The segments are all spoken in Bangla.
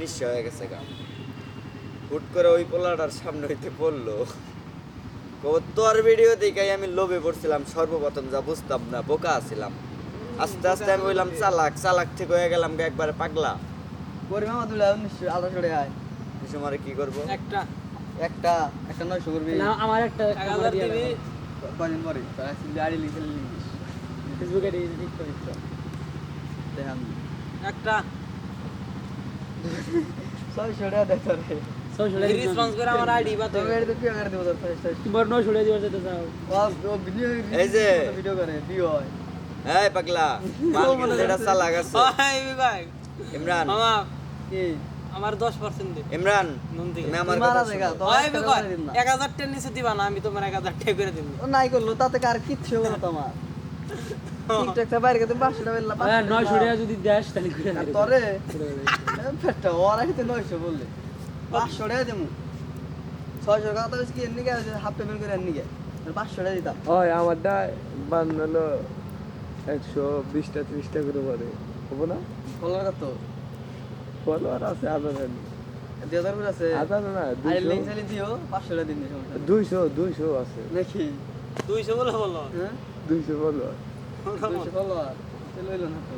নিঃস্ব হয়ে গেছে গা। হুট করে ওই পোলাটার সামনে হইতে পড়ল। তোর ভিডিও দেখাই আমি লোভে পড়ছিলাম সর্বপ্রথম যা বুঝতাম না বোকা আছিলাম আস্তে আস্তে আমি বললাম চালাক চালাক ঠিক হয়ে গেলাম গা একবারে পাগলা। করি মামা দুলা আয়। সময় কি করব? একটা। একটা একটা নয়শো করবি। না, আমার একটা কদিন পরে? আড়ি লিখে লিখিস। ফেসবুকে ঠিক করে দিচ্ছ দেখান একটা ছয়শো টাকা দেখো রে রেসপন্স করে আমার আইডি বা তোর ও ভিডিও এই যে। ভিডিও ভিউ হয়। এই পাগলা মাল কিন্তু এটা চালাক আছে। ওই ভাই ইমরান। মামা কি? আমার দে। ইমরান তুমি আমার মারা নিচে দিবা না আমি তোমার এক হাজার টাকা করে দিব নাই করল তাতে কার কিচ্ছু হলো তোমার? টিকটকটা বাইরে গেছে পাঁচশো টাকা বেলা হ্যাঁ ছড়িয়ে যদি দেশ তাহলে আর দেবে। তোরে? পেটটা ওরা কিন্তু নয়শো বললে। পাঁচশো টাকা দেবো ছয়শো টাকা তো কি এমনি গে হাফ পেমেন্ট করে এমনি গে পাঁচশো টাকা দিতাম। ওই আমারটা বানালো একশো বিশটা ত্রিশটা করে পরে। হব না? কলার কত? ফলোয়ার আছে হাজার দুই করে আছে? হাজার না আর দুইশো। চালিয়ে দিও পাঁচশো টাকা দিন সমস্যা নেই। দুইশো দুইশো আছে। দেখি দুইশো বলে বলো হ্যাঁ? দুইশো ফলোয়ার দুইশো ফলোয়ার তাহলে হইল না তো।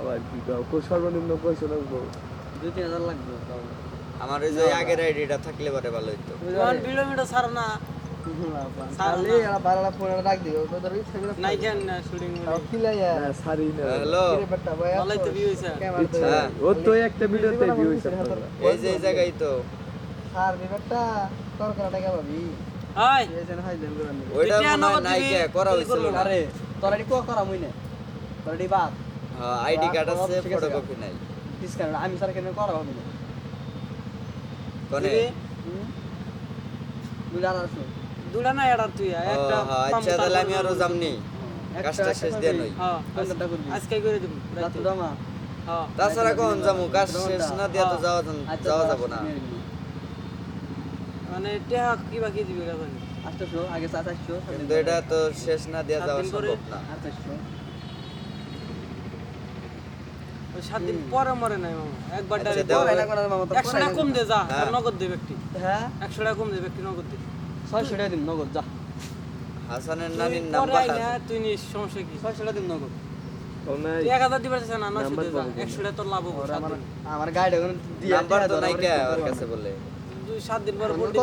আবার কি কাও? সর্বনিম্ন পয়সা লাগবো। দুই তিন হাজার লাগবে আমার ওই যে আগের আইডিটা থাকলে পরে ভালো হইতো। না। সারি না। হ্যাঁ। একটা ভিডিওতে ভিউ হইছে আপনার। এই যে এই জায়গায় তো আর বিবেকটা তোর করা টাকা পাবি হাই এই যে হাই দেন করে নিবি। ওইটা তুই নগদ নাই দিবি, কে করা কি না? আরে তোর এটি করা মুই না তোর এটি বাদ। আইডি কার্ড আছে ফটোকপি নাই। ডিসকাউন্ট আমি স্যার কেন করা হবে না না তুই একটা আচ্ছা তাহলে আমি আরও যামনি কাজটা শেষ দিয়ে নই। হ্যাঁ কোনটা করবি? আজকে করে দিব। রাত্রে। জমা। হ্যাঁ তাছাড়া কখন যাব কাজ শেষ না দিয়া তো। যাওয়া যাব না। মানে টেহা কি বাকি দিবি এটা জানি। আগে সাত কিন্তু দিন এটা তো শেষ না যাওয়া সম্ভব না। সাত দিন পরে মরে নাই মামা। একবার আচ্ছা, একশো টাকা কম দে যা হ্যাঁ। নগদ দে ব্যক্তি। হ্যাঁ? একশো টাকা কম দে ব্যক্তি নগদ দে। ছয়শো টাকা দিন নগদ যা। হাসানের তুই নানির নাম্বার তুই নিস সমস্যা কি? ছয়শো টাকা দিন নগদ। আমার গাড়ি নাম্বার তো নাই কে আমার কাছে বলে তুই সাত দিন পর